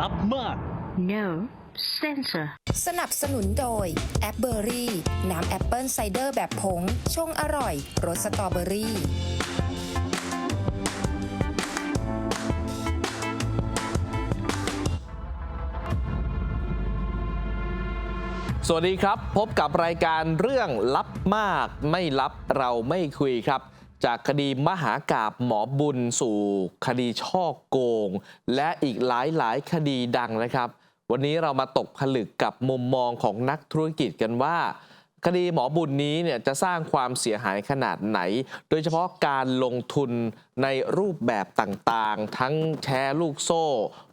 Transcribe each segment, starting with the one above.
ลับมาก No censor. สนับสนุนโดย แอปเบอรี่ น้ำแอปเปิลไซเดอร์แบบผง ชงอร่อย รสสตรอเบอรี่ สวัสดีครับ พบกับรายการเรื่องลับมาก ไม่ลับเราไม่คุยครับ จากคดีมหากาบหมอบุญสู่คดีช่อโกง และอีกหลายหลายคดีดังนะครับ วันนี้เรามาตกผลึกกับมุมมองของนักธุรกิจกันว่า คดีหมอบุญนี้เนี่ยจะสร้างความเสียหายขนาดไหน โดยเฉพาะการลงทุน ในรูปแบบต่างๆ ทั้งแชร์ลูกโซ่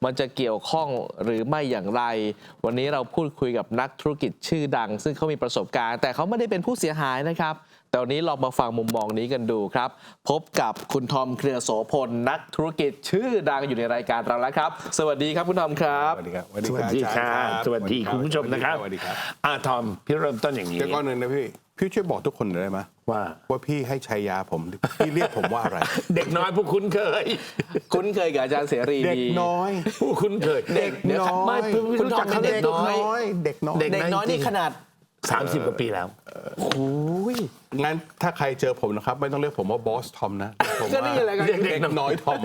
มันจะเกี่ยวข้องหรือไม่อย่างไร วันนี้เราพูดคุยกับนักธุรกิจชื่อดัง ซึ่งเขามีประสบการณ์ แต่เขาไม่ได้เป็นผู้เสียหายนะครับ แต่วันนี้ลองมาฟังมุมมองนี้กันดูครับ พบกับคุณทอมเครือโสพลนักธุรกิจชื่อดังอยู่ในรายการเราแล้วครับ สวัสดีครับคุณทอมครับ สวัสดีครับสวัสดีค่ะอาจารย์รับสวัสดีคุณผู้ชมนะครับสวัสดีครับอาทอมพี่เริ่มต้นอย่างนี้เดี๋ยวก่อนหนึ่งนะพี่พี่ช่วยบอกทุกคนหน่อยได้ไหม ว่าว่าพี่ให้ชัยยาผมพี่เรียกผมว่าอะไร เด็กน้อยผู้คุ้นเคย คุ้นเคยกับอาจารย์เสรีเด็กดีน้อย ผู้คุ้นเคย เด็กเดี๋ยวน้อยไม่เพิ่งคุณรู้จักทอมเขาเป็นเด็กเด็กน้น้ออยยเด็กน้อยเด็กเด็กน้อยนี่ขนาดสามสิบกว่าปีแล้วโอ้ยงั้นถ้าใครเจอผมนะครับ ไม่ต้องเรียกผมว่าบอสทอมนะผมก็ว่านี่แหละครับเด็กน้อยทอม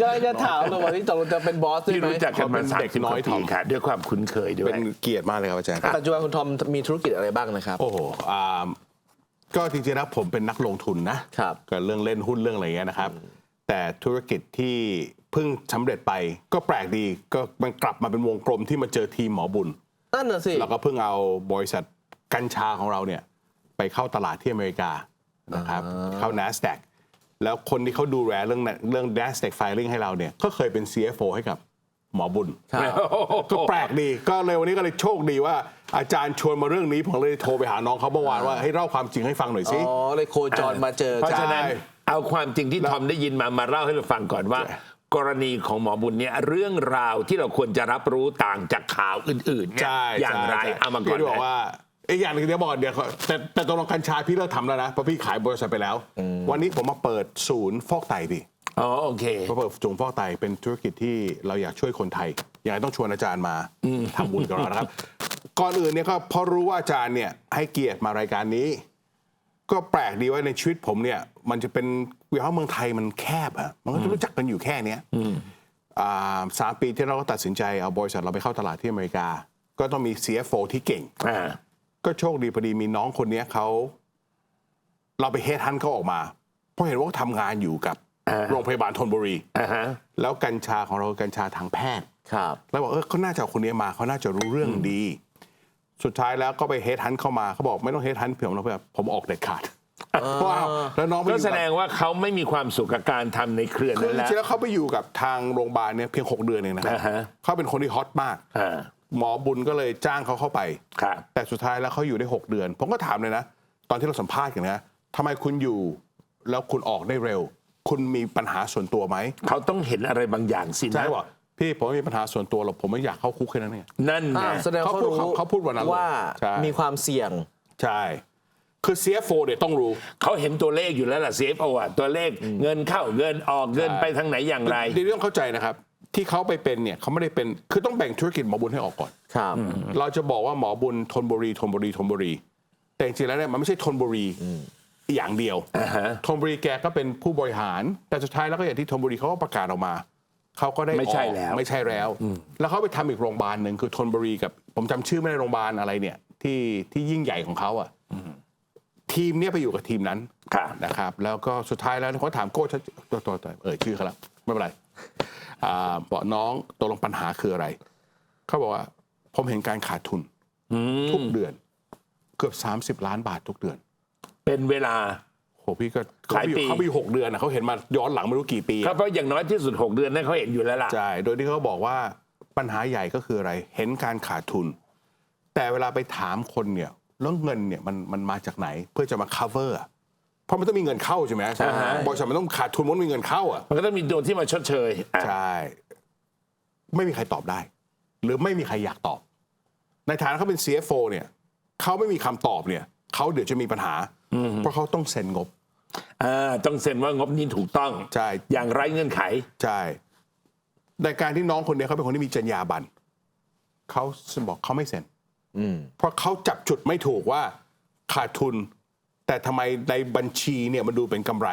ก็จะถามเลยวันนี้ตกลงจะเป็นบอสใช่ที่ไหมรู้จักกันมาเขาเป็นสามเด็กสิบน้กอยว่าทปีอมค่ะด้วยความคุ้นเคยด้วยเป็นเกียรติมากเลยครับอาจารย์ปัจจุบันคุณทอมมีธุรกิจอะไรบ้างนะครับ โอ้โหอ่า ก็จริงๆแล้วผมเป็นนักลงทุนนะครับ กับเรื่องเล่นหุ้นเรื่องอะไรเงี้ยนะครับ แต่ธุรกิจที่เพิ่งสำเร็จไปก็แปลกดีก็มันกลับมาเป็นวงกลมที่มาเจอทีมหมอบุญ นั่นน่ะสิเราก็เพิ่งเอาบริษัทกัญชาของเราเนี่ยไปเข้าตลาดที่อเมริกานะครับเข้า NASDAQ แล้วคนที่เขาดูแลเรื่องเรื่อง NASDAQ filing ให้เราเนี่ยก็เคยเป็น CFO ให้กับ หมอบุญครับก็แปลกดีก็เลยวันนี้ก็เลยโชคดีว่า อาจารย์ชวนมาเรื่องนี้ผมเลยโทรไปหาน้องเขาเมื่อวานว่าให้เล่าความจริงให้ฟังหน่อยสิอ๋อเลยโคจรมาเจอเพราะกันฉะนั้นใช่เอาความจริงที่ทอมได้ยินมามาเล่าให้เราฟังก่อนว่าใช่กรณีของหมอบุญเนี่ยเรื่องราวที่เราควรจะรับรู้ต่างจากข่าวอื่นๆเนี่ยใช่อย่างไรใช่เอามาก่อนพี่บอกนะว่าอีกอย่างหนึงเดี๋ยวบอกเดี๋ยวขอแต่แต่ตกลงกัญชาพี่เลิกทำแล้วนะเพราะพี่ขายบริษัทไปแล้ว วันนี้ผมมาเปิดศูนย์ฟอกไตพี่ อ๋อโอเคเพราะเปิดศูนย์ฟอกไตเป็นธุรกิจที่เราอยากช่วยคนไทยยังไงต้องชวนอาจารย์มาทำบุญกับเรานะครับ ก่อนอื่นเนี่ยก็เพราะรู้ว่าอาจารย์เนี่ยให้เกียรติมารายการนี้ ก็แปลกดีว่าในชีวิตผมเนี่ย มันจะเป็นเวลาเมืองไทยมันแคบอะมันก็จะรู้จักกันอยู่แค่เนี้ยอ่าสามปีที่เราก็ตัดสินใจเอาบริษัทเราไปเข้าตลาดที่อเมริกา ก็ต้องมี CFO ที่เก่งอ่าก็โชคดีพอดีมีน้องคนเนี้ยเขาเราไปเฮดฮันเขาออกมาเพราะเห็นว่าเขาทำงานอยู่กับอ่า โรงพยาบาลธนบุรีอ่าฮะแล้วกัญชาของเรากัญชาทางแพทย์ครับแล้วบอกเออเขาน่าจะเอาคนนี้มาเขาน่าจะรู้เรื่องดี สุดท้ายแล้วก็ไปเฮดฮันเข้ามาเขาบอกไม่ต้องเฮดฮันผมเราแบบผมออกเด็ดขาดเพราะว่าแล้วน้องไปอก็ยู่แสกับดงว่าเขาไม่มีความสุขกับการทำในเครือคือนั้นจแล้วริงๆแล้วเขาไปอยู่กับทางโรงพยาบาลเนี่ยเพียงหกเดือนเองนะครับอ่าฮะเขาเป็นคนที่ฮอตมากอ่าหมอบุญก็เลยจ้างเขาเข้าไปครับแต่สุดท้ายแล้วเขาอยู่ได้ 6 เดือน ผมก็ถามเลยนะ ตอนที่เราสัมภาษณ์กันนะทำไมคุณอยู่แล้วคุณออกได้เร็ว คุณมีปัญหาส่วนตัวไหมเขาต้องเห็นอะไรบางอย่างสิใช่นะบอกพี่ผมไม่มีปัญหาส่วนตัวหรอกผมไม่อยากเข้าคุกแค่นั้นเองนั่นไงอ่าแสดงเขาเขาพูดรู้เขาพูดวันนั้นเลยว่าใช่ มีความเสี่ยง ใช่ คือ CFO เนี่ยต้องรู้ เขาเห็นตัวเลขอยู่แล้วล่ะ CFO อะตัวเลขเงินเข้าเงินออกเงินไปทางไหนอย่างไรดีต้องเข้าใจนะครับ ที่เขาไปเป็นเนี่ยเขาไม่ได้เป็นคือต้องแบ่งธุรกิจหมอบุญให้ออกก่อน ครับ เราจะบอกว่าหมอบุญทนบุรีทนบุรีทนบุรี แต่จริงๆแล้วเนี่ยมันไม่ใช่ทนบุรี อย่างเดียวอ่าฮะทนบุรีแกก็เป็นผู้บริหาร แต่สุดท้ายแล้วก็อย่างที่ทนบุรีเขาก็ประกาศออกมา เขาก็ได้ไม่ใช่ออกแล้ว ไม่ใช่แล้ว แล้วเขาไปทำอีกโรงพยาบาลหนึ่งคือทนบุรีกับ ผมจำชื่อไม่ได้โรงพยาบาลอะไรเนี่ย ที่ที่ยิ่งใหญ่ของเขาอะทีมเนี้ยไปอยู่กับทีมนั้นครับนะครับแล้วก็สุดท้ายแล้วเขาถามโก้ชัดตัวตัวตัวเอ่ยชื่อเขาแล้วไม่เป็นไรอ่าบอกน้องตกลงปัญหาคืออะไร เขาบอกว่า ผมเห็นการขาดทุนทุกเดือน เกือบ 30 ล้านบาททุกเดือน เป็นเวลา โหพี่ก็หลายปี เขาไปอยู่หกเดือนนะเขาเห็นมาย้อนหลังไม่รู้กี่ปีครับเพราะอย่างน้อยที่สุด 6 เดือนนั่นเขาเห็นอยู่แล้วล่ะ ใช่โดยที่เขาบอกว่าปัญหาใหญ่ก็คืออะไร เห็นการขาดทุน แต่เวลาไปถามคนเนี่ยแล้วเงินเนี่ยมันมันมาจากไหนเพื่อจะมา cover อะเพราะมันต้องมีเงินเข้าใช่ไหมอ่าฮะบริษัทมันต้องขาดทุนมันต้องมีเงินเข้าอะ มันก็ต้องมีตัวที่มาชดเชยอะใช่ ไม่มีใครตอบได้ หรือไม่มีใครอยากตอบ ในฐานะเขาเป็น CFO เนี่ยเขาไม่มีคำตอบเนี่ย เขาเดี๋ยวจะมีปัญหา เพราะเขาต้องเซ็นงบ อ่าต้องเซ็นว่างบนี้ถูกต้องใช่ อย่างไรเงื่อนไข ใช่ในการที่น้องคนเนี้ยเขาเป็นคนที่มีจรรยาบรรณเขาบอกเขาไม่เซ็นอืมเพราะเขาจับจุดไม่ถูกว่าขาดทุน แต่ทำไมในบัญชีเนี่ยมันดูเป็นกำไร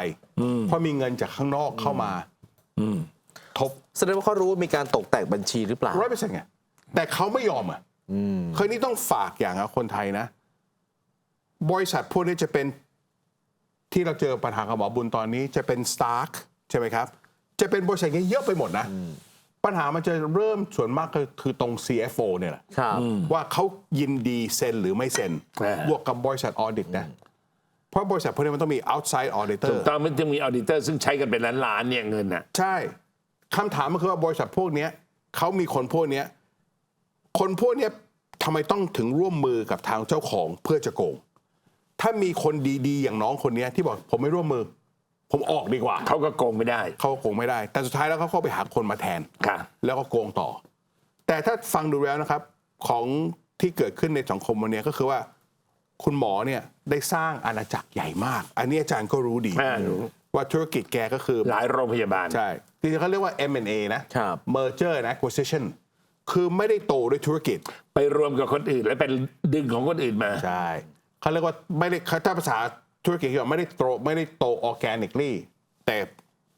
เพราะมีเงินจากข้างนอกเข้ามาทบแสดงว่าเขารู้ว่ามีการตกแต่งบัญชีหรือเปล่า ร้อยเปอร์เซ็นต์ไงแต่เขาไม่ยอมอะเคยนี่ต้องฝากอย่างนะคนไทยนะ บริษัทพวกนี้จะเป็นที่เราเจอปัญหากับหมอบุญตอนนี้จะเป็น Stark ใช่ไหมครับ จะเป็นบริษัทเงี้ยเยอะไปหมดนะ ปัญหามันจะเริ่มส่วนมากก็คือตรง CFO เนี่ยแหละครับว่าเขายินดีเซ็นหรือไม่เซ็นอ่าบวกกับบริษัทออดิตนะเพราะบริษัทพวกนี้มันต้องมี outside ถู auditor กต้องมันจะมีออดิเตอร์ซึ่งใช้กันเป็นล้านๆเนี่ยเงินน่ะใช่คำถามมันคือว่าบริษัทพวกเนี้ยเขามีคนพวกเนี้ยคนพวกเนี้ยทำไมต้องถึงร่วมมือกับทางเจ้าของเพื่อจะโกง ถ้ามีคนดีๆ อย่างน้องคนเนี้ยที่บอกผมไม่ร่วมมือ ผมออกดีกว่า เขาก็โกงไม่ได้ เขาก็โกงไม่ได้ แต่สุดท้ายแล้วเขาก็ไปหาคนมาแทน ค่ะ แล้วก็โกงต่อ แต่ถ้าฟังดูแล้วนะครับ ของที่เกิดขึ้นในสังคมวันนี้ก็คือว่า คุณหมอเนี่ยได้สร้างอาณาจักรใหญ่มาก อันนี้อาจารย์ก็รู้ดี อ่ารู้ ว่าธุรกิจแกก็คือ หลายโรงพยาบาล ใช่จริงๆเขาเรียกว่า M&A นะ ครับ merger and acquisition คือไม่ได้โตด้วยธุรกิจ ไปรวมกับคนอื่น แล้วเป็นดึงของคนอื่นมา ใช่ เขาเรียกว่าไม่ได้ถ้าภาษาธุรกิจเขาบอกไม่ได้โตไม่ได้โต organically แต่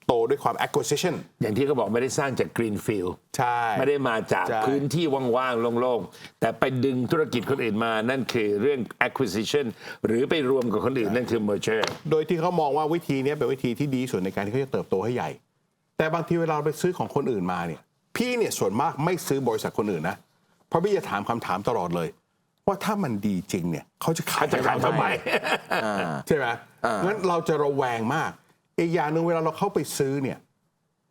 โตด้วยความ acquisition อย่างที่เขาบอกไม่ได้สร้างจากกรีนฟิลด์ใช่ ไม่ได้มาจากใช่พื้นที่ว่างๆ โล่งๆ แต่ไปดึงธุรกิจคนอื่นมา นั่นคือเรื่อง acquisition หรือไปรวมกับคนอื่น นั่นคือ merger โดยที่เขามองว่าวิธีเนี้ยเป็นวิธีที่ดีที่สุดในการที่เขาจะเติบโตให้ใหญ่ แต่บางทีเวลาเราไปซื้อของคนอื่นมาเนี่ย พี่เนี่ยส่วนมากไม่ซื้อบริษัทคนอื่นนะ เพราะพี่จะถามคำถามตลอดเลย ว่าถ้ามันดีจริงเนี่ยเขาจะขายเขาจะขายทำไมใช่ไหมงั้นเราจะระแวงมากอีกอย่างหนึ่งเวลาเราเข้าไปซื้อเนี่ย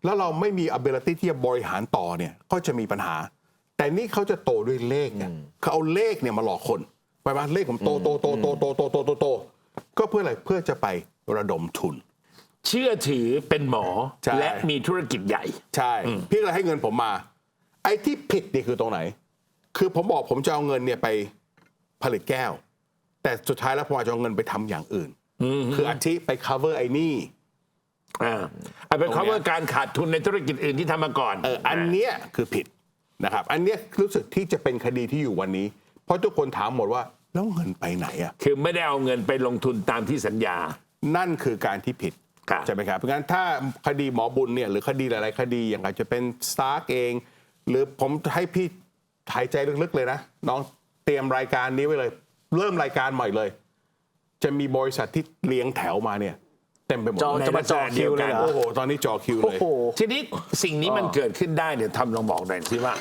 แล้วเราไม่มี ability ที่จะบริหารต่อเนี่ยก็จะมีปัญหา แต่นี่เขาจะโตด้วยเลขเนี่ยเขาเอาเลขเนี่ยมาหลอกคนไปมาเลขผมโตโตโตโตโตโตโตโตโตก็เพื่ออะไรเพื่อจะไประดมทุน เชื่อถือเป็นหมอใช่และมีธุรกิจใหญ่ ใช่พี่ก็เลยให้เงินผมมา ไอ้ที่ผิดนี่คือตรงไหน คือผมบอกผมจะเอาเงินเนี่ยไป ผลิตแก้ว แต่สุดท้ายแล้วผมอาจจะเอาเงินไปทำอย่างอื่น คืออาทิไป cover ไอ้นี่ อ่าเอาเป็นตรงเนี้ย cover การขาดทุนในธุรกิจอื่นที่ทำมาก่อนเอออันเนี้ยคือผิดนะครับ อันเนี้ยรู้สึกที่จะเป็นคดีที่อยู่วันนี้ เพราะทุกคนถามหมดว่า แล้วเงินไปไหนอะคือไม่ได้เอาเงินไปลงทุนตามที่สัญญา นั่นคือการที่ผิด ครับ ใช่ไหมครับเพราะงั้นถ้าคดีหมอบุญเนี่ยหรือคดีหลาย ๆ คดีอย่างอาจจะเป็นสตาร์กเอง หรือผมให้พี่หายใจลึก ๆ เลยนะ น้อง เตรียมรายการนี้ไว้เลย เริ่มรายการใหม่เลย จะมีบริษัทที่เลี้ยงแถวมาเนี่ย เต็มไปหมดจอเลยจะมาจอคิวเลยเหรอ โอ้โหตอนนี้จอคิวโอ้เลยโหทีนี้สิ่งนี้มันเกิดขึ้นได้เดี๋ยวทำลองบอกหน่อยสิว่า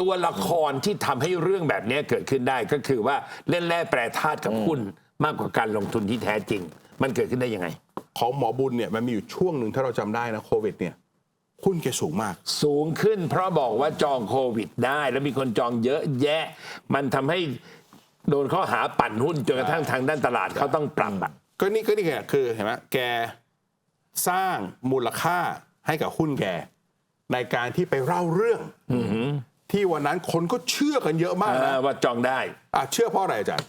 ตัวละครที่ทำให้เรื่องแบบนี้เกิดขึ้นได้ก็คือว่าเล่นแร่แปรธาตุกับหุ้นมากกว่าการลงทุนที่แท้จริง มันเกิดขึ้นได้ยังไง ของหมอบุญเนี่ยมันมีอยู่ช่วงหนึ่งถ้าเราจำได้นะโควิดเนี่ย หุ้นแกสูงมาก สูงขึ้นเพราะบอกว่าจองโควิดได้ แล้วมีคนจองเยอะแยะ มันทำให้โดนข้อหาปั่นหุ้นจนกระทั่งทางด้านตลาดเขาต้องปรับอะก็นี่ก็นี่ไงคือเห็นไหมแกสร้างมูลค่าให้กับหุ้นแก ในการที่ไปเล่าเรื่องที่วันนั้นคนก็เชื่อกันเยอะมากเอนะอว่าจองได้ อะเชื่อเพราะอะไรอาจารย์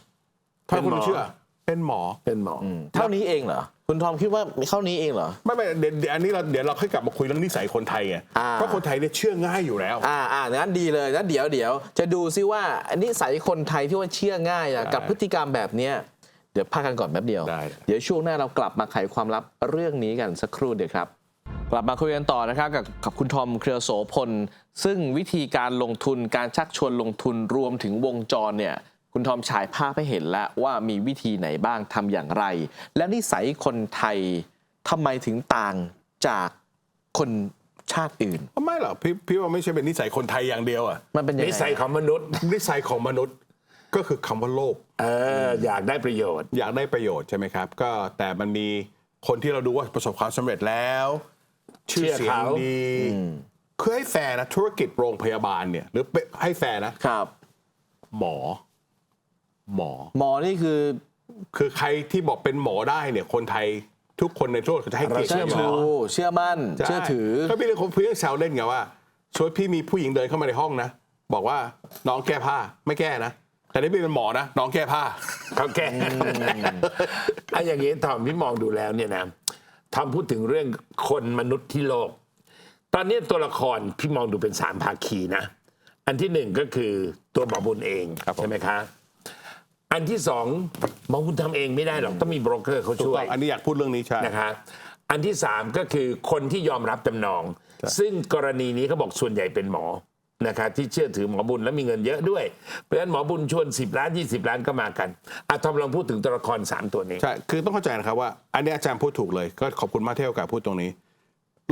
ถ้าเป็นคุณหมอเชื่อ เป็นหมอ เป็นหมออเท่านี้เองเหรอ คุณทอมคิดว่ามีเท่านี้เองเหรอ ไม่ไม่เดี๋ยวเดี๋ยวอันนี้เราเดี๋ยวเราค่อยกลับมาคุยเรื่องนิสัยคนไทยไงอ่า เพราะคนไทยเนี่ยเชื่อง่ายอยู่แล้ว อ่าอ่างั้นดีเลยงั้นเดี๋ยวเดี๋ยวจะดูซิว่านิสัยคนไทยที่ว่าเชื่อง่ายอะได้กับพฤติกรรมแบบเนี้ยเดี๋ยวพักกันก่อนแป๊บเดียว ได้ เดี๋ยวช่วงหน้าเรากลับมาไขความลับเรื่องนี้กันสักครู่เดียวครับ กลับมาคุยกันต่อนะครับกับกับคุณทอมเครือโสพล ซึ่งวิธีการลงทุนการชักชวนลงทุนรวมถึงวงจรเนี่ย คุณทอมฉายภาพให้เห็นแล้วว่ามีวิธีไหนบ้างทำอย่างไร และนิสัยคนไทยทำไมถึงต่างจากคนชาติอื่น ไม่หรอกพี่พี่ว่าไม่ใช่เป็นนิสัยคนไทยอย่างเดียวอะมันเป็นยังไงนิสัยของมนุษย์ นิสัยของมนุษย์ก็คือคำว่าโลภเอออยากได้ประโยชน์ อยากได้ประโยชน์ใช่ไหมครับ ก็แต่มันมีคนที่เราดูว่าประสบความสำเร็จแล้ว ชื่อเสียงเชื่อเขาดีคือให้แฟร์นะธุรกิจโรงพยาบาลเนี่ย หรือให้แฟร์นะครับ หมอ หมอ หมอนี่คือ คือใครที่บอกเป็นหมอได้เนี่ยคนไทยทุกคนในโลกจะให้เกียรติเราเชื่เชื่ออหมชูเชื่อมั่นใช่เชื่อถือ ก็พี่เลยคนพี่ยังแซวเล่นไงว่าช่วยพี่มีผู้หญิงเดินเข้ามาในห้องนะ บอกว่าน้องแก้ผ้าไม่แก้นะ แต่นี่พี่เป็นหมอนะ น้องแก้ผ้า เขาแก้ไอ้อย่างนี้ทอมพี่มองดูแล้วเนี่ยนะทอมพูดถึงเรื่องคนมนุษย์ที่โลก ตอนนี้ตัวละครพี่มองดูเป็นสามภาคีนะ อันที่หนึ่งก็คือตัวหมอบุญเอง ครับผม ใช่ไหมคะ อันที่สองหมอบุญทำเองไม่ได้หรอกต้องมีโบรกเกอร์เขาถูกช่วต้ยองอันนี้อยากพูดเรื่องนี้ใช่ นะคะอันที่สามก็คือคนที่ยอมรับจำนอง ซึ่งกรณีนี้เขาบอกส่วนใหญ่เป็นหมอนะคะที่เชื่อถือหมอบุญและมีเงินเยอะด้วย เพราะฉะนั้นหมอบุญชวน 10 ล้าน 20 ล้านก็มากันอะทอมลองพูดถึงตัวละคร 3 ตัวนี้ ใช่ คือต้องเข้าใจนะครับว่า อันนี้อาจารย์พูดถูกเลย ก็ขอบคุณมากที่ให้โอกาสพูดตรงนี้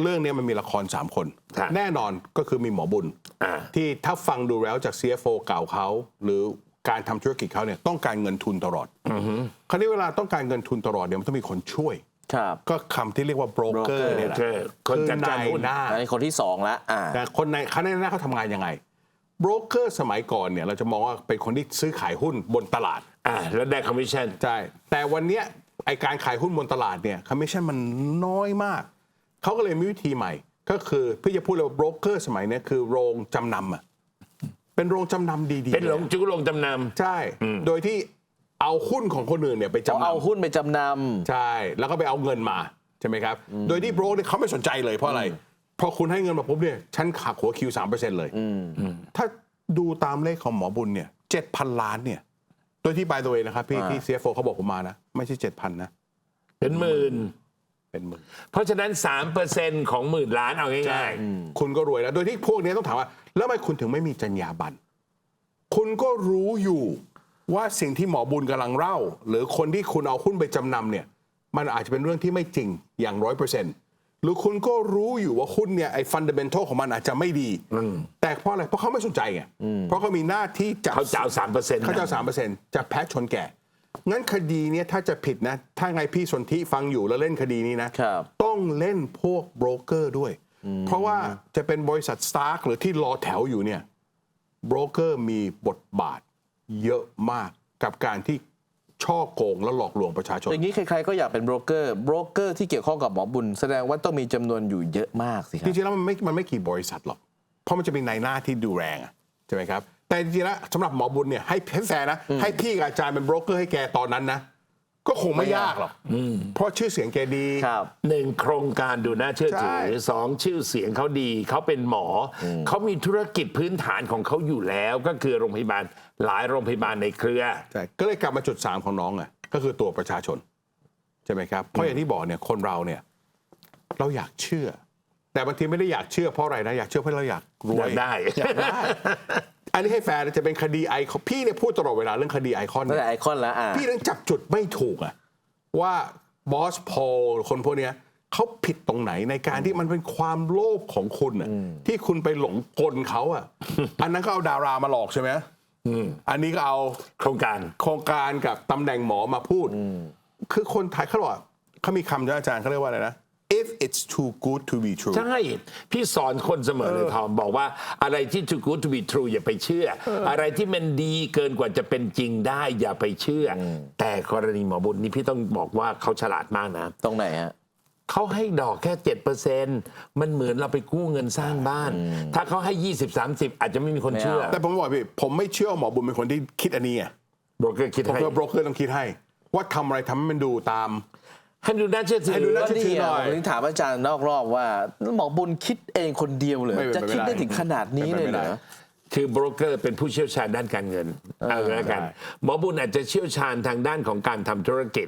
เรื่องนี้มันมีละคร 3 คน ครับแน่นอนก็คือมีหมอบุญ อ่า ที่ถ้าฟังดูแล้วจาก CFO เก่าเขา หรือ การทำธุรกิจเขาเนี่ยต้องการเงินทุนตลอดคราวนี้เวลาต้องการเงินทุนตลอดเนี่ยมันต้องมีคนช่วยครับก็คำที่เรียกว่าโบรกเกอร์ broker เนี่ยแหละคนคือจัดการนายหุ้นหน้าอันนี้คนที่สองละอ่าแต่คนในคณะหน้าเขาทำงานยังไงโบรกเกอร์สมัยก่อนเนี่ยเราจะมองว่าเป็นคนที่ซื้อขายหุ้นบนตลาดอ่าแล้วได้คอมมิชชั่นใช่แต่วันเนี้ยไอการขายหุ้นบนตลาดเนี่ยคอมมิชชั่นมันน้อยมาก เขาก็เลยมีวิธีใหม่ ก็คือพี่จะพูดเลยว่าโบรกเกอร์สมัยเนี้ยคือโรงจำนำอะ เป็นโรงจำนำดีๆเป็นหลงอะจุกลงจำน ใช่โดยที่เอาหุ้นของคนอื่นเนี่ยไปเขาจำนำเอาหุ้นไปจำนใช่ แล้วก็ไปเอาเงินมาใช่ไหมครับ โดยที่โบรกเนี่ยเขาไม่สนใจเลยเพราะอะไรเพราะคุณให้เงินมาปุ๊บเนี่ยฉันหักหัวคิวสามเปอร์เซ็นต์เลย ถ้าดูตามเลขของหมอบุญเนี่ยเจ็ดพันล้านเนี่ย โดยที่ by the way นะครับพี่ที่ CFO เขาบอกผมมานะ ไม่ใช่เจ็ดพันนะำเป็นหมื่น เป็นหมื่นเพราะฉะนั้น 3%ของหมื่นล้านเอาง่ายคุณก็รวยแล้ว โดยที่พวกนี้ต้องถามว่า แล้วทำไมคุณถึงไม่มีจรรยาบรรณคุณก็รู้อยู่ว่าสิ่งที่หมอบุญกำลังเล่า หรือคนที่คุณเอาหุ้นไปจำนำเนี่ย มันอาจจะเป็นเรื่องที่ไม่จริงอย่างร้อยเปอร์เซ็นต์หรือคุณก็รู้อยู่ว่าหุ้นเนี่ยไอ้ฟันเดเมนทัลของมันอาจจะไม่ดีแต่เพราะอะไรเพราะเขาไม่สนใจไงเพราะเขามีหน้าที่จับๆเขาจะเอา3%เปอร์เซ็นต์เขาจะสามเปอร์เซ็นต์จะแพ้ชนแก่ งั้นคดีเนี้ยถ้าจะผิดนะ ถ้าไงพี่สนธิฟังอยู่แล้วเล่นคดีนี้นะ ครับ ต้องเล่นพวกโบรกเกอร์ด้วย เพราะว่าจะเป็นบริษัทสตาร์กหรือที่รอแถวอยู่เนี่ยโบรกเกอร์มีบทบาทเยอะมากกับการที่ช่อโกงและหลอกลวงประชาชำนอย่างนี้ใครๆก็อยากเป็นโบรกเกอร์โบรกเกอร์ที่เกี่ยวข้องกับหมอบุญ แสดงว่าต้องมีจำนวนอยู่เยอะมากสิคจรับ ริงๆแล้วมันไม่มันไม่กี่บริษัทหรอก เพราะมันจะมีนายหน้าที่ดูแรงอะใช่ไหมครับ แต่จริงๆแล้วสำหรับหมอบุญเนี่ยให้ให้แฟร์นะให้พี่กับอาจารย์เป็นโบรกเกอร์ให้แกตอนนั้นนะก็คงไม่ยากหรอกเพราะชื่อเสียงแกดี ครับ หนึ่งโครงการดูน่าเชื่อถือใช่ สองชื่อเสียงเขาดี เขาเป็นหมออเขามีธุรกิจพื้นฐานของเขาอยู่แล้วก็คือโรงพยาบาลหลายโรงพยาบาลในเครือ ใช่ก็เลยกลับมาจุดสามของน้องอะก็คือตัวประชาชน ใช่ไหมครับ เพราะอย่างที่บอกเนี่ยคนเราเนี่ย เราอยากเชื่อ แต่บางทีไม่ได้อยากเชื่อเพราะอะไรนะอยากเชื่อเพราะเราอยากรวอยยากได้อยากได้ อันนี้ให้แฟร์นะจะเป็นคดีไอคอนพี่เนี่ยพูดตลอดเวลาเรื่องคดีไอคอนตั้งเนี่ยแต่ไอคอนแล้วอ่าพี่ยังจับจุดไม่ถูกอะว่าบอสพอลคนพวกเนี้ยเขาผิดตรงไหนในการที่มันเป็นความโลภของคุณอะที่คุณไปหลงกลเขาอะอันนั้นก็เอาดารามาหลอกใช่ไหมอันนี้ก็เอาโครงการโครงการกับตำแหน่งหมอมาพูด คือคนไทยเขาบอกว่าเขามีคำนะอาจารย์เขาเรียกว่าอะไรนะ if it's too good to be true ใช่ พี่สอนคนเสมอเลยทอมบอกว่าอะไรที่ too good to be true อย่าไปเชื่อ อะไรที่มันดีเกินกว่าจะเป็นจริงได้อย่าไปเชื่ออแต่กรณีหมอบุญนี่พี่ต้องบอกว่าเขาฉลาดมากนะ ตรงไหนฮะ เขาให้ดอกแค่เจ็ดเปอร์เซ็นมันเหมือนเราไปกู้เงินสร้างบ้าน ถ้าเขาให้ยี่สิบสามสิบอาจจะไม่มีคนไม่เอาเชื่อแต่ผมบอกพี่ผมไม่เชื่อว่าหมอบุญเป็นคนที่คิดอันนี้ไงโบรกเกอร์คิดผมให้คิดว่าโบรกเกอร์ต้องคิดให้ ว่าทำอะไรทำให้มันดูตาม ให้ดูน่าเชื่อถือให้ดูน่าก็เชื่อถืนี่อหน่อะอยผมถึงถามอาจารย์นอกรอบว่าหมอบุญคิดเองคนเดียวเลยไม่เป็นจะไปไม่คิดได้ได้ถึงขนาดนี้เลยเหรไม่อได้คือโบรกเกอร์เป็นผู้เชี่ยวชาญด้านการเงินเอาละกันใช่หมอบุญอาจจะเชี่ยวชาญทางด้านของการทำธุรกิจ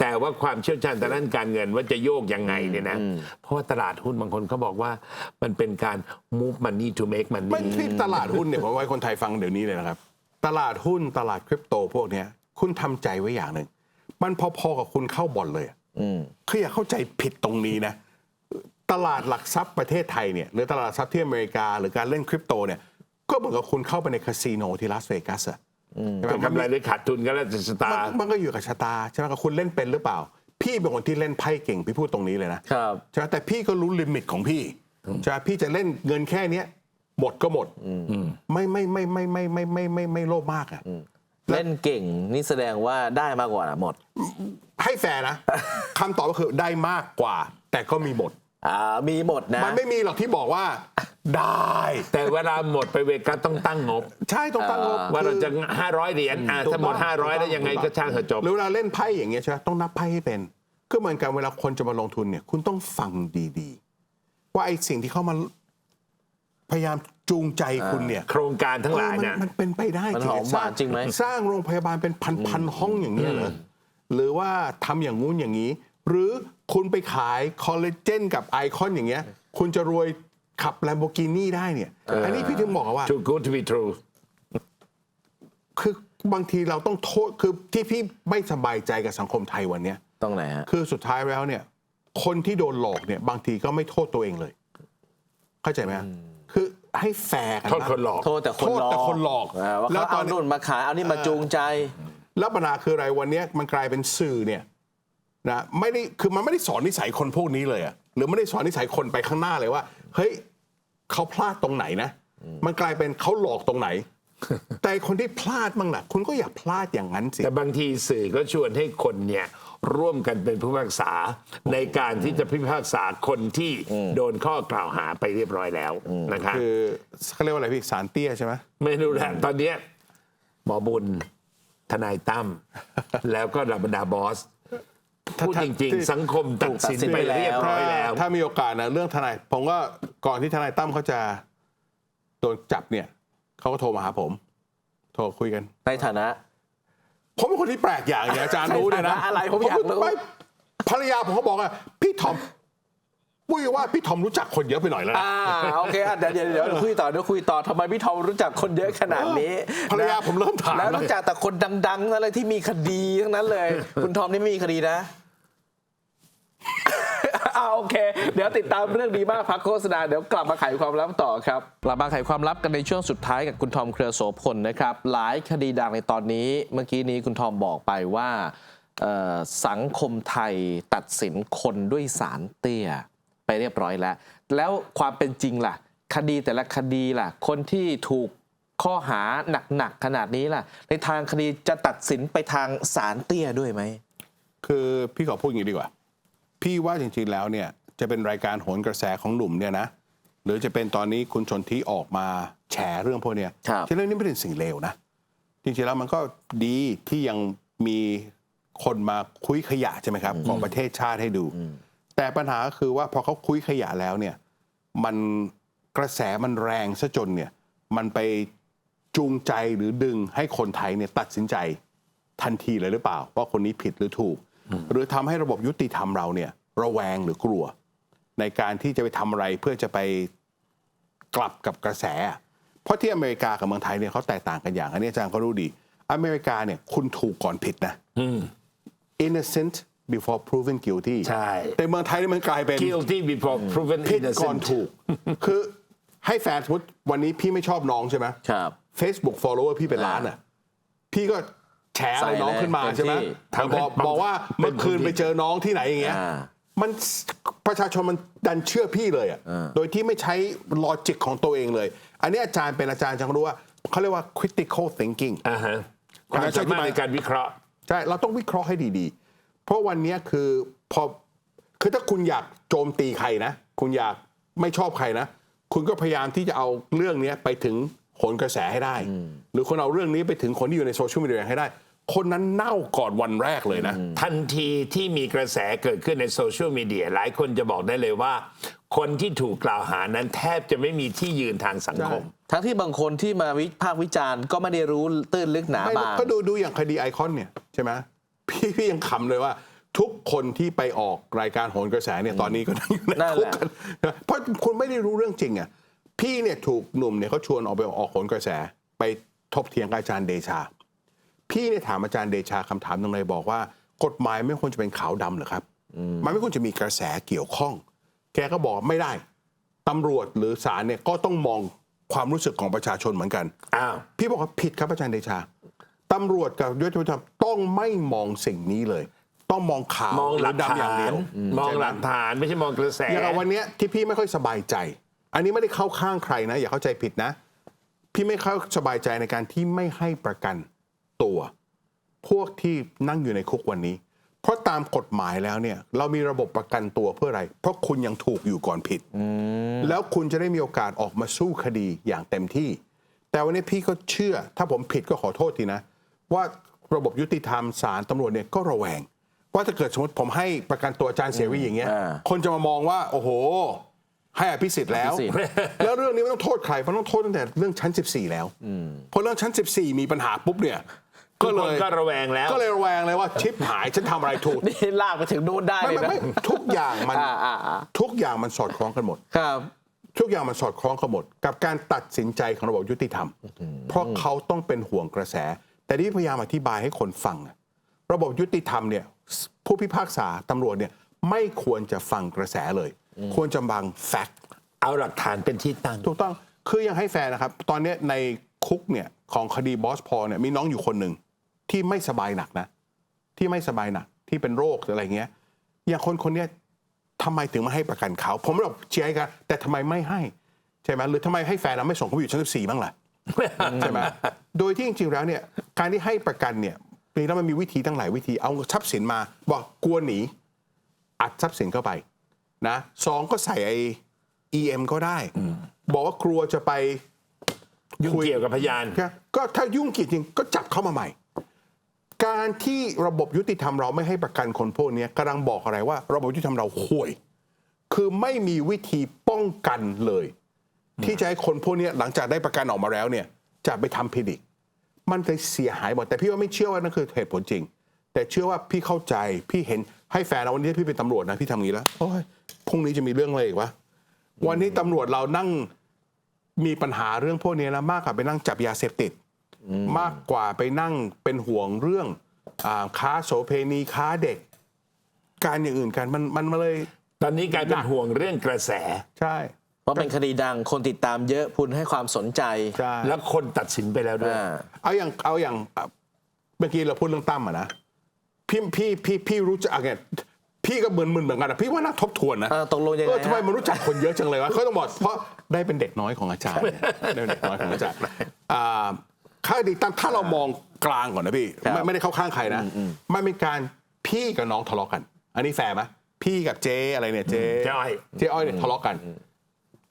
แต่ว่าความเชี่ยวชาญทางด้านการเงินว่าจะโยกยังไงเนี่ยนะ เพราะว่าตลาดหุ้นบางคนเขาบอกว่ามันเป็นการ move money to make ไม่ money ที่ตลาดหุ้นเนี่ยผมว่าให้คนไทยฟังเดี๋ยวนี้เลยนะครับ ตลาดหุ้นตลาดคริปโตพวกเนี้ยคุณทำใจไว้อย่างหนึ่ง มันพอๆกับคุณเข้าบ่อนเลยอะคืออย่าเข้าใจผิดตรงนี้นะ ตลาดหลักทรัพย์ประเทศไทยเนี่ยหรือตลาดหลักทรัพย์ที่อเมริกา หรือการเล่นคริปโตเนี่ยก็เหมือนกับคุณเข้าไปในคาสิโนที่ลาสเวกัสอะใช่ไหมจะมันกำไรมีหรือขาดทุนก็แล้วแต่สตามันร์มันก็อยู่กับชะตาใช่ไหมครับคุณเล่นเป็นหรือเปล่า พี่เป็นคนที่เล่นไพ่เก่งพี่พูดตรงนี้เลยนะครับใช่ไหมแต่พี่ก็รู้ลิมิตของพี่ใช่ไหมพี่จะเล่นเงินแค่เนี้ยหมดก็หมดไม่ไม่ไม่ไม่ไม่ไม่ไม่ไม่ไม่โลภมากอะ เล่นเก่งนี่แสดงว่าได้มากกว่าหมด ให้แฟร์นะ คำตอบก็คือได้มากกว่า แต่ก็มีหมด อ่ามีหมดนะมันไม่มีหรอกที่บอกว่า ได้ แต่เวลาหมดไปเวกัสต้องตั้งงบ ใช่ต้องตั้งงบว่าเราจะคือ500 เหรียญอะถูกถ้าหมดต้อง500 แล้วยังไงก็ช่างเถอะจบ หรือเวลาเล่นไพ่อย่างเงี้ยใช่ไหมต้องนับไพ่ให้เป็นก็เหมือนกันเวลาคนจะมาลงทุนเนี่ย คุณต้องฟังดีว่าไอ้สิ่งที่เขามาพยายาม จูงใจคุณเนี่ยโครงการทั้งหลายเออเนี่ยมันมันเป็นไปได้มันจริงหอมสร้างหวานจริงไหม สร้างโรงพยาบาลเป็นพันพันห้องอย่างนี้ยเหรอหรือว่าทำอย่างงู้นอย่างนี้ หรือคุณไปขายคอลลาเจนกับไอคอนอย่างเงี้ย คุณจะรวยขับ Lamborghini ได้เนี่ย อันนี้พี่ถึงบอกว่า too good to be true คือบางทีเราต้องโทษคือที่พี่ไม่สบายใจกับสังคมไทยวันเนี้ยต้องไหนฮะ คือสุดท้ายแล้วเนี่ย คนที่โดนหลอกเนี่ย บางทีก็ไม่โทษตัวเองเลย เข้าใจไหมฮะคือ ให้แฟร์กันโทษบ้างคนหลอก โทษแต่คนโทษหลอกแต่คนหลอกาว่าแล้วเขาตอเอานนี้นุ่นมาขายเอานี่มาจูงใจ แล้วปัญหาคืออะไรวันเนี้ยมันกลายเป็นสื่อเนี่ยนะไม่ได้คือมันไม่ได้สอนนิสัยคนพวกนี้เลยอะหรือไม่ได้สอนนิสัยคนไปข้างหน้าเลยว่า เฮ้ยเขาพลาดตรงไหนนะ มันกลายเป็นเขาหลอกตรงไหน แต่คนที่พลาดบ้างล่ะ คุณก็อย่าพลาดอย่างนั้นสิ แต่บางทีสื่อก็ชวนให้คนเนี่ยร่วมกันเป็นผู้พิพากษาในการที่จะพิพากษาคนที่โดนข้อกล่าวหาไปเรียบร้อยแล้วนะครับคือเขาเรียกว่าอะไรพี่สารเตี้ยใช่ไหมไม่รู้แหละตอนเนี้ยหมอบุญทนายตั้มแล้วก็ดับบรรดาบอสพูดจริงๆ สังคมตัดสินตัดสินไปไปแล้วเรียบร้อยแล้ว ถ้ามีโอกาสนะเรื่องทนายผมก็ก่อนที่ทนายตั้มเขาจะโดนจับเนี่ย เขาก็โทรมาหาผม โทรคุยกัน ในฐานะ ผมเป็นคนที่แปลกอย่างอย่างอาจารย์รู้เนี่ยนะอะไรผมอยากรู้ ไม่ภรรยาผมเขาบอกว่าพี่ทอมปุ้ยว่าพี่ทอมรู้จักคนเยอะไปหน่อยแล้วนะ อ่าโอเคอะเดี๋ยวเดี๋ยวเดี๋ยวคุยต่อเดี๋ยวคุยต่อทำไมพี่ทอมรู้จักคนเยอะขนาดนี้ภรรยาผมเริ่มถามแล้วแล้วรู้จักแต่คนดังๆนั่นเลยที่มีคดีทั้งนั้นเลย คุณทอมนี่ไม่มีคดีนะ อ่าโอเค เดี๋ยวติดตามเรื่องดีมากพักโฆษณาเดี๋ยวกลับมาไขความลับต่อครับกลับมาไขความลับกันในช่วงสุดท้ายกับคุณทอมเครือโสพลนะครับ หลายคดีดังในตอนนี้ เมื่อกี้นี้คุณทอมบอกไปว่าเอ่อสังคมไทยตัดสินคนด้วยสารเตี้ยไปเรียบร้อยแล้ว แล้วความเป็นจริงล่ะ คดีแต่ละคดีล่ะ คนที่ถูกข้อหาหนักๆขนาดนี้ล่ะ ในทางคดีจะตัดสินไปทางสารเตี้ยด้วยไหม คือพี่ขอพูดอย่างนี้ดีกว่า พี่ว่าจริงๆแล้วเนี่ยจะเป็นรายการโหนกระแสของหนุ่มเนี่ยนะหรือจะเป็นตอนนี้คุณชนที่ออกมาแฉเรื่องพวกเนี้ยครับ ที่เรื่องนี้ไม่เป็นสิ่งเลวนะจริงๆแล้วมันก็ดีที่ยังมีคนมาคุยขยะใช่ไหมครับ ของประเทศชาติให้ดู แต่ปัญหาก็คือว่าพอเขาคุยขยะแล้วเนี่ย มันกระแสมันแรงซะจนเนี่ย มันไปจูงใจหรือดึงให้คนไทยเนี่ยตัดสินใจทันทีเลยหรือเปล่า ว่าคนนี้ผิดหรือถูก หรือทำให้ระบบยุติธรรมเราเนี่ย ระแวงหรือกลัว ในการที่จะไปทำอะไรเพื่อจะไปกลับกับกระแส เพราะที่อเมริกากับเมืองไทยเนี่ยเขาแตกต่างกันอย่าง อันนี้อาจารย์ก็รู้ดี อเมริกาเนี่ยคุณถูกก่อนผิดนะ innocent before proven guilty ใช่ แต่เมืองไทยนี่มันกลายเป็น guilty before proven ผิดก่อน innocent ถูก คือให้แฟนสมมติวันนี้พี่ไม่ชอบน้องใช่ไหมครับ Facebook follower พี่เป็นล้านอะ พี่ก็ แฉอะไรน้องขึ้นมาใส่เลยใช่ไหมเต็มที่บอกบอกว่าเมื่อคืนไปเจอน้องที่ไหนอย่างเงี้ยอ่ามันประชาชนมันดันเชื่อพี่เลยอะโดยที่ไม่ใช้ลอจิกของตัวเองเลย อันนี้อาจารย์เป็นอาจารย์จะรู้ว่าเขาเรียกว่า critical thinking อ่าฮะความสามารถในการวิเคราะห์ใช่เราต้องวิเคราะห์ให้ดีๆ เพราะวันนี้คือพอคือถ้าคุณอยากโจมตีใครนะ คุณอยากไม่ชอบใครนะ คุณก็พยายามที่จะเอาเรื่องนี้ไปถึงโหนกระแสให้ได้ หรือคนเอาเรื่องนี้ไปถึงคนที่อยู่ในโซเชียลมีเดียให้ได้ คนนั้นเน่าก่อนวันแรกเลยนะ ทันทีที่มีกระแสเกิดขึ้นในโซเชียลมีเดียหลายคนจะบอกได้เลยว่า คนที่ถูกกล่าวหานั้นแทบจะไม่มีที่ยืนทางสังคม ทั้งที่บางคนที่มาวิพากษ์วิจารณ์ก็ไม่ได้รู้ตื้นลึกหนาไม่บางก็ดูดูอย่างคดีไอคอนเนี่ยใช่ไหมพี่พี่ยังขำเลยว่า ทุกคนที่ไปออกรายการโหนกระแสเนี่ยตอนนี้ก็นั่งอยู่ในนั่นคุแหกละกันเพราะคุณไม่ได้รู้เรื่องจริงอะพี่เนี่ยถูกหนุ่มเนี่ยเขาชวนออกไปออกโหนกระแส ไปทบเถียงกับอาจารย์เดชา พี่เนี่ยถามอาจารย์เดชาคำถามตรงไหนบอกว่า กฎหมายไม่ควรจะเป็นขาวดำเหรอครับ มันไม่ควรจะมีกระแสเกี่ยวข้อง แกก็บอกไม่ได้ตำรวจหรือศาลเนี่ยก็ต้องมองความรู้สึกของประชาชนเหมือนกันอ้าวพี่บอกว่าผิดครับอาจารย์เดชาตำรวจกับยุติธรรมต้องไม่มองสิ่งนี้เลย ต้องมองข่าวมองหลักรืดำอย่างฐาเดีนยวมองใช่ไหลักฐานไม่ใช่มองกระแสอย่างกับวันเนี้ยที่พี่ไม่ค่อยสบายใจ อันนี้ไม่ได้เข้าข้างใครนะ อย่าเข้าใจผิดนะ พี่ไม่เข้าสบายใจในการที่ไม่ให้ประกัน ตัว พวกที่นั่งอยู่ในคุกวันนี้ เพราะตามกฎหมายแล้วเนี่ย เรามีระบบประกันตัวเพื่ออะไร เพราะคุณยังถูกอยู่ก่อนผิด แล้วคุณจะได้มีโอกาสออกมาสู้คดีอย่างเต็มที่ แต่วันนี้พี่ก็เชื่อ ถ้าผมผิดก็ขอโทษทีนะ ว่าระบบยุติธรรมศาลตำรวจเนี่ยก็ระแวง ว่าถ้าเกิดสมมติผมให้ประกันตัวอาจารย์เสรีอย่างเงี้ยอ่าคนจะมามองว่า โอ้โห ให้อภิสิทธิ์แล้ว อภิสิทธิ์ แล้วเรื่องนี้ไม่ต้องโทษใครมันต้องโทษตั้งแต่เรื่องชั้น 14 แล้วเพราะเรื่องชั้น 14 มีปัญหาปุ๊บเนี่ย ก็เลยทุกคนก็ระแวงแล้ว ก็เลยระแวงเลยว่าชิปหายฉันทำอะไรถูก นี่ลากไปถึงนู่นได้ไม่เลยไม่นะไม่ทุกอย่างมันอ่าอ่าอ่าทุกอย่างมันสอดคล้องกันหมด ครับ ทุกอย่างมันสอดคล้องกันหมด กับการตัดสินใจของระบบยุติธรรม เพราะเขาต้องเป็นห่วงกระแส แต่ที่พยายามอธิบายให้คนฟังอะระบบยุติธรรมเนี่ยผู้พิพากษาตำรวจเนี่ยไม่ควรจะฟังกระแสเลย ควรจะบังแฟกต์เอาหลักฐานเป็นที่ตั้ง ถูกต้องคือยังให้แฟนนะครับ ตอนเนี้ยในคุกเนี่ยของคดีบอสพอลเนี่ยมีน้องอยู่คนหนึ่ง ที่ไม่สบายหนักนะ ที่ไม่สบายหนัก ที่เป็นโรคหรืออะไรเงี้ย อย่างคนคนเนี้ยทำไมถึงไม่ให้ประกันเขา ผมไม่บอกเชียร์ให้กันแต่ทำไมไม่ให้ใช่ไหมหรือทำไมให้แฟนเราไม่ส่งเขาไปอยู่ชั้นสี่บ้างล่ะใช่ไหมโดยที่จริงๆแล้วเนี่ยการที่ให้ประกันเนี่ยจริงๆแล้วมันมีวิธีตั้งหลายวิธีเอาทรัพย์สินมา บอกกลัวหนีอัดทรัพย์สินเข้าไปนะสองก็ใส่ไอ EM ก็ได้ บอกว่ากลัวจะไปยุ่งเกี่ยวกับพยานนะก็ถ้ายุ่งเกี่ยวจริงก็จับเข้ามาใหม่ การที่ระบบยุติธรรมเราไม่ให้ประกันคนพวกนี้กำลังบอกอะไรว่า ระบบยุติธรรมเราห่วย คือไม่มีวิธีป้องกันเลย ที่จะให้คนพวกนี้หลังจากได้ประกันออกมาแล้วเนี่ย จะไปทำผิดอีก มันจะเสียหายหมดแต่พี่ว่าไม่เชื่อว่านั่นคือเหตุผลจริง แต่เชื่อว่าพี่เข้าใจพี่เห็นให้แฟนเราวันนี้พี่เป็นตำรวจนะพี่ทำงี้แล้วโอ้ยพรุ่งนี้จะมีเรื่องอะไรอีกวะวันนี้ตำรวจเรานั่งมีปัญหาเรื่องพวกนี้แล้วมากกว่าไปนั่งจับยาเสพติด มากกว่าไปนั่งเป็นห่วงเรื่องอาค้าโสเพณีค้าเด็ก การอย่างอื่นกันมันมันมาเลย ตอนนี้กลายเป็นห่วงเรื่องกระแส ใช่ เพราะเป็นคดีดังคนติดตามเยอะคุณให้ความสนใจ ใช่ แล้วคนตัดสินไปแล้วด้วย อ่า เอาอย่างเอาอย่างอะเมื่อกี้เราพูดเรื่องตั้มอะนะพี่พี่พี่พี่รู้จักไงพี่ก็มึนมึนๆเหมือนกันอะพี่ว่าน่าทบทวนนะเออตกลงยังไงเออทำไมฮะ มันรู้จักคนเยอะจังเลยวะเขาต้องบอกเพราะได้เป็นเด็กน้อยของอาจารย์เนี่ยได้เป็นเด็กน้อยของอาจารย์อ่า ค่าดีตั้มถ้าเรามองกลางก่อนนะพี่ครับไม่ไม่ได้เข้าข้างใครนะมันเป็นการพี่กับน้องทะเลาะกัน อันนี้แฟร์ไหมพี่กับเจ๊อะไรเนี่ยเจ๊เจ๊อ้อยเจ๊อ้อยเนี่ยทะเลาะกัน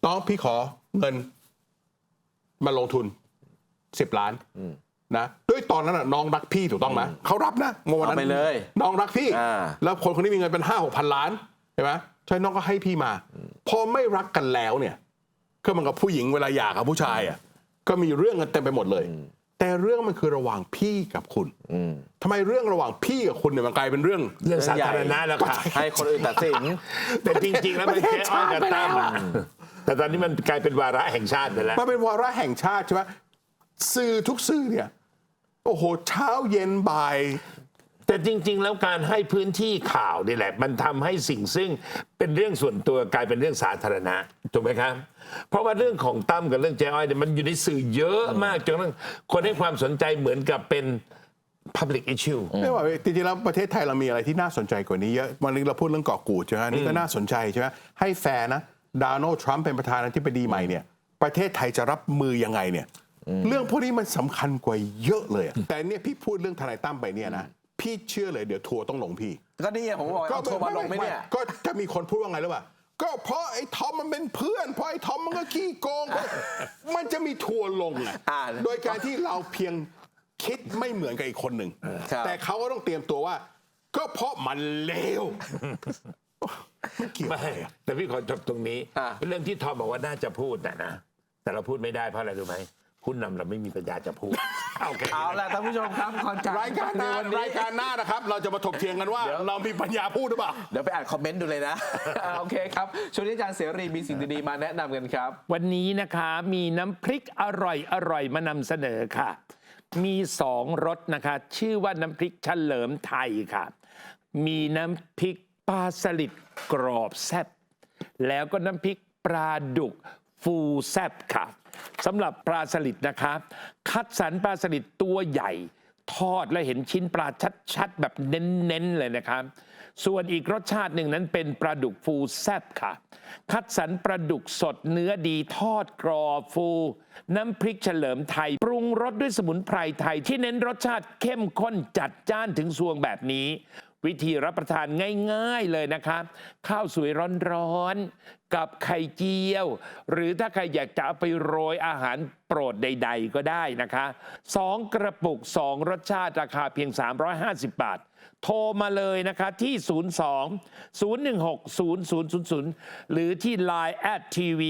น้องพี่ขอเงินมาลงทุนสิบล้านนะด้วยตอนนั้นน่ะน้องรักพี่ถูกต้องไหมเขารับนะเมื่อวันนั้นเอาไปเลยน้องรักพี่อ่าแล้วคนคนนี้มีเงินเป็นห้าหกพันล้านใช่ไหมใช่น้องก็ให้พี่มา พอไม่รักกันแล้วเนี่ยก็เหมันกับผู้หญิงเวลาหย่ากับผู้ชายอะก็มีเรื่องกันเต็มไปหมดเลย แต่เรื่องมันคือระหว่างพี่กับคุณทำไมเรื่องระหว่างพี่กับคุณเนี่ยมันกลายเป็นเรื่อง เรื่องสาธารณะแล้วค่ะให้คนอื่นตัดสิน แต่จริง ๆ แล้วมันแค่อ้อยกับตั้มอะแต่ตอนนี้มันกลายเป็นวาระแห่งชาติไปแล้วมันเป็นวาระแห่งชาติใช่ไหมสื่อทุกสื่อเนี่ย โอ้โห เช้าเย็นบ่าย แต่จริง ๆ แล้วการให้พื้นที่ข่าวนี่แหละ มันทำให้สิ่งซึ่งเป็นเรื่องส่วนตัวกลายเป็นเรื่องสาธารณะถูกไหมครับ เพราะว่าเรื่องของตั้มกับเรื่องเจ๊อ้อยเนี่ยมันอยู่ในสื่อเยอะมากจนกระทั่งคนให้ความสนใจเหมือนกับเป็น public issue ไม่ว่าจริงๆแล้วประเทศไทยเรามีอะไรที่น่าสนใจกว่านี้เยอะวันนี้เราพูดเรื่องเกาะกูดใช่ไหมนี่ก็น่าสนใจใช่ไหมให้แฟร์นะโดนัลด์ทรัมป์เป็นประธานาธิบดีใหม่เนี่ยประเทศไทยจะรับมือยังไงเนี่ย เรื่องพวกนี้มันสำคัญกว่าเยอะเลยอะแต่เนี่ยพี่พูดเรื่องทนายตั้มไปเนี่ยนะ พี่เชื่อเลยเดี๋ยวทัวร์ต้องลงพี่ ก็นี่ไงผมบอกเอาโทรมาลงไหมเนี่ยก็จะมีคนพูดว่าไงรู้ป่ะก็เพราะไอ้ทอมมันเป็นเพื่อน เพราะไอ้ทอมมันก็ขี้โกงก็มันจะมีทัวร์ลงอะอ่าโดยการที่เราเพียงคิดไม่เหมือนกับอีกคนหนึ่งครับแต่เขาก็ต้องเตรียมตัวว่า ก็เพราะมันเลวไม่เกี่ยวไม่อะไรอะแต่พี่ขอจบตรงนี้อะเป็นเรื่องที่ทอมบอกว่าน่าจะพูดนะนะแต่เราพูดไม่ได้เพราะอะไรรู้ไหม ผู้นำเราไม่มีปัญญาจะพูดโอเคเอาละท่านผู้ชมครับก่อนจากรายการหน้าในวันนี้รายการหน้านะครับ เราจะมาถกเถียงกันว่า เรามีปัญญาพูดหรือเปล่า เดี๋ยวไปอ่านคอมเมนต์ดูเลยนะ โอเคครับช่วงนี้อาจารย์เสรีมีสิ่งดีๆมาแนะนำกันครับ วันนี้นะคะมีน้ำพริกอร่อยอร่อยมานำเสนอค่ะ มีสองรสนะคะ ชื่อว่าน้ำพริกเฉลิมไทยค่ะ มีน้ำพริกปลาสลิดกรอบแซ่บแล้วก็น้ำพริกปลาดุกฟูแซ่บค่ะ สำหรับปลาสลิดนะคะ คัดสรรปลาสลิดตัวใหญ่ ทอดและเห็นชิ้นปลาชัดๆ แบบเน้นๆ เลยนะครับ ส่วนอีกรสชาติหนึ่งนั้นเป็นปลาดุกฟูแซบค่ะ คัดสรรปลาดุกสดเนื้อดีทอดกรอบฟู น้ำพริกเฉลิมไทย ปรุงรสด้วยสมุนไพรไทย ที่เน้นรสชาติเข้มข้นจัดจ้านถึงสวงแบบนี้ วิธีรับประทานง่ายๆเลยนะคะข้าวสวยร้อนๆ กับไข่เจียว หรือถ้าใครอยากจะเอาไปโรยอาหารโปรดใดๆก็ได้นะคะสองกระปุก 2 รสชาติราคาเพียง 350 บาท โทรมาเลยนะคะที่ 02 016 0000 หรือที่ Line at tv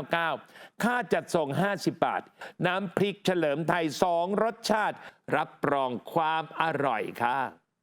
999ค่าจัดส่ง 50 บาท น้ำพริกเฉลิมไทย 2 รสชาติ รับรองความอร่อยค่ะ